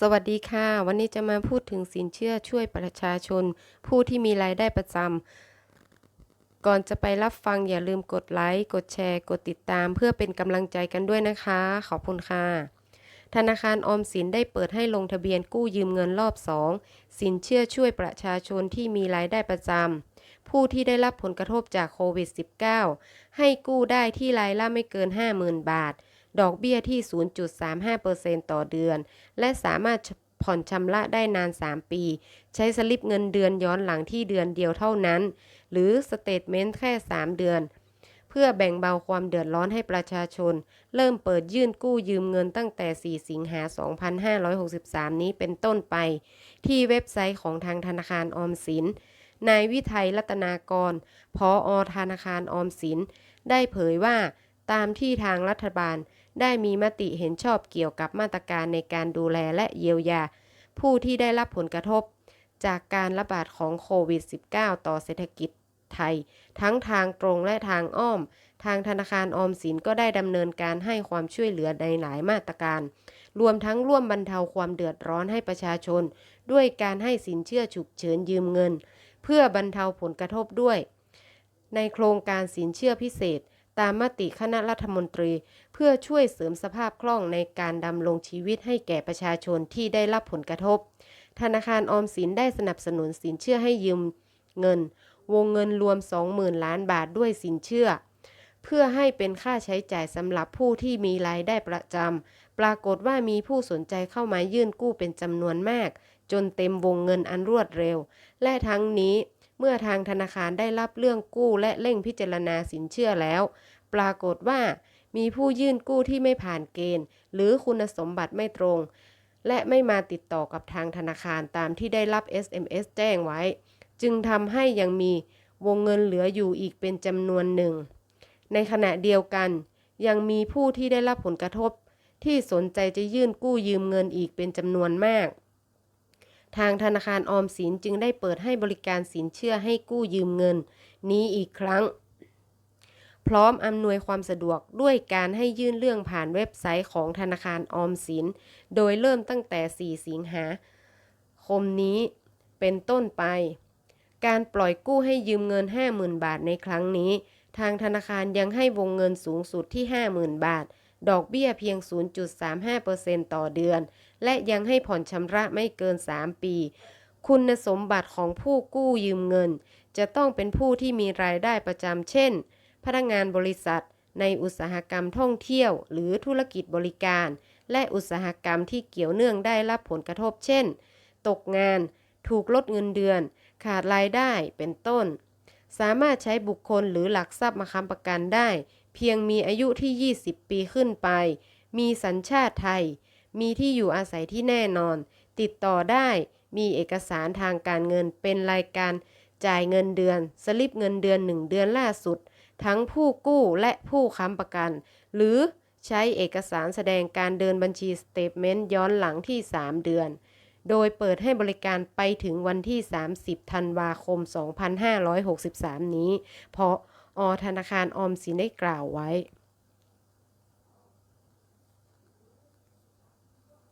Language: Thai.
สวัสดีค่ะ วันนี้จะมาพูดถึงสินเชื่อช่วยประชาชน ผู้ที่มีรายได้ประจำก่อนจะไปรับฟังอย่าลืมกดไลค์กดแชร์ กดติดตาม เพื่อเป็นกำลังใจกันด้วยนะคะ ขอบคุณค่ะ ธนาคารออมสินได้เปิดให้ลงทะเบียนกู้ยืมเงินรอบ 2 สินเชื่อช่วยประชาชนที่มีรายได้ประจำผู้ที่ได้รับผลกระทบจากโควิด -19 ให้กู้ได้ที่รายละไม่เกิน 50,000 บาท ดอกเบี้ยที่ 0.35%ต่อเดือน และสามารถผ่อนชำระได้นาน 3 ปี ใช้สลิปเงินเดือนย้อนหลังที่เดือนเดียวเท่านั้น หรือสเตทเมนต์แค่ 3 เดือน เพื่อแบ่งเบาความเดือดร้อนให้ประชาชน เริ่มเปิดยื่นกู้ยืมเงินตั้งแต่ 4 สิงหา 2563 นี้เป็นต้นไป ที่เว็บไซต์ของทางธนาคารออมสิน นายวิทัยรัตนากร พออธนาคารออมสิน ได้เผยว่าตามที่ทางรัฐบาล ได้มีมติเห็นชอบเกี่ยวกับมาตรการในการดูแลและเยียวยา ผู้ที่ได้รับผลกระทบ จากการระบาดของโควิด -19 ต่อเศรษฐกิจไทย ทั้งทางตรงและทางอ้อม ทางธนาคารออมสินก็ได้ดำเนินการให้ความช่วยเหลือในหลายมาตรการ รวมทั้งร่วมบรรเทาความเดือดร้อนให้ประชาชน ด้วยการให้สินเชื่อฉุกเฉินยืมเงิน เพื่อบรรเทาผลกระทบด้วย ในโครงการสินเชื่อพิเศษ ตามมติคณะรัฐมนตรี เพื่อช่วยเสริมสภาพคล่องในการดำรงชีวิตให้แก่ประชาชนที่ได้รับผลกระทบ ธนาคารออมสินได้สนับสนุนสินเชื่อให้ยืมเงิน วงเงินรวม 20,000 ล้านบาทด้วยสินเชื่อ เพื่อให้เป็นค่าใช้จ่ายสำหรับผู้ที่มีรายได้ประจำปรากฏว่ามีผู้สนใจเข้ามายื่นกู้เป็นจำนวนมาก จนเต็มวงเงินอันรวดเร็ว และทั้งนี้ เมื่อทางธนาคารได้รับเรื่องกู้และเร่งพิจารณาสินเชื่อแล้ว ปรากฏว่า มีผู้ยื่นกู้ที่ไม่ผ่านเกณฑ์ หรือคุณสมบัติไม่ตรง และไม่มาติดต่อกับทางธนาคารตามที่ได้รับ SMS แจ้งไว้ จึงทำให้ยังมีวงเงินเหลืออยู่อีกเป็นจำนวนหนึ่ง ในขณะเดียวกัน ยังมีผู้ที่ได้รับผลกระทบ ที่สนใจจะยื่นกู้ยืมเงินอีกเป็นจำนวนมาก ทางธนาคารออมสินจึงได้เปิดให้บริการสินเชื่อให้กู้ยืมเงิน นี้อีกครั้ง พร้อมอำนวยความสะดวกด้วยการให้ยื่นเรื่องผ่านเว็บไซต์ของธนาคารออมสิน โดยเริ่มตั้งแต่ 4 สิงหาคมนี้เป็นต้นไป การปล่อยกู้ให้ยืมเงิน 50,000 บาทในครั้งนี้ ทางธนาคารยังให้วงเงินสูงสุดที่ 50,000 บาท ดอกเบี้ยเพียง 0.35%ต่อเดือน และยังให้ผ่อนชำระไม่เกิน 3 ปี คุณสมบัติของผู้กู้ยืมเงิน จะต้องเป็นผู้ที่มีรายได้ประจำเช่น พนักงานบริษัท ในอุตสาหกรรมท่องเที่ยว หรือธุรกิจบริการ และอุตสาหกรรมที่เกี่ยวเนื่องได้รับผลกระทบเช่น ตกงาน ถูกลดเงินเดือน ขาดรายได้ เป็นต้น สามารถใช้บุคคลหรือหลักทรัพย์มาค้ำประกันได้ เพียงมีอายุที่ 20 ปีขึ้นไป มีสัญชาติไทย มีที่อยู่อาศัยที่แน่นอน ติดต่อได้ มีเอกสารทางการเงินเป็นรายการ จ่ายเงินเดือน สลิปเงินเดือน 1 เดือนล่าสุด ทั้งผู้กู้และผู้ค้ำประกัน หรือใช้เอกสารแสดงการเดินบัญชีสเตทเมนต์ย้อนหลังที่ 3 เดือน โดยเปิดให้บริการไปถึงวันที่ 30 ธันวาคม 2563 นี้ เพราะอธนาคารออมสินได้กล่าวไว้